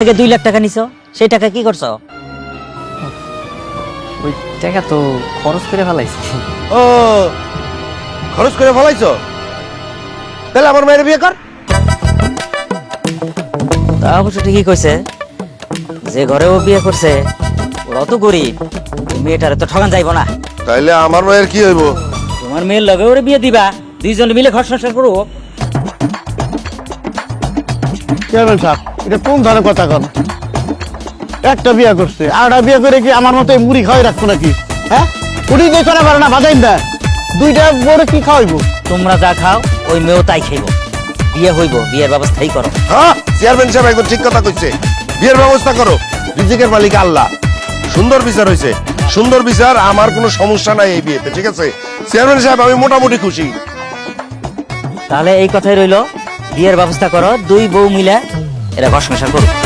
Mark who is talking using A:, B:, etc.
A: থেকে দুই লাখ টাকা নিছো সেই টাকা কি করছ?
B: ওই টাকা তো খরচ করে ফেলাইছি।
C: ও খরচ করে ফলাইছো? তাহলে আমার মেয়ের বিয়ে কর।
A: তা অবশ্য ঠিকই কইছে যে ঘরে ও বিয়ে করছে ওরা তো গরিব মেয়েটারে তো ঠগান যাইব না।
C: তাইলে আমার মেয়ের কি হইব?
A: তোমার মেয়ের লগে ওরে বিয়ে দিবা দুইজন মিলে ঘর সংসার করব।
D: চেয়ারম্যান সাহেব এটা কোন ধরনের কথা একটা বিয়ে করছে। আরটা বিয়ে করে কি আমার মতো মুড়ি খাওয়াই রাখব নাকি? হ্যাঁ? দিয়ে চলে পারে না দুইটা বড় কি খাওয়াইবো?
A: তোমরা যা খাও ওই মেয়েও তাই খাইব। বিয়ে হইব বিয়ের ব্যবস্থাই করো।
C: হ্যাঁ? চেয়ারম্যান সাহেব একদম ঠিক কথা কইছে। বিয়ের ব্যবস্থা করো। রিজিকের মালিক আল্লাহ। সুন্দর বিচার হয়েছে সুন্দর বিচার আমার কোনো সমস্যা নাই এই বিয়েতে ঠিক আছে? চেয়ারম্যান সাহেব আমি মোটামুটি খুশি।
A: তাহলে এই কথাই রইল। বিয়ের ব্যবস্থা করো দুই বউ মিলে এরা ঘর সংসার করো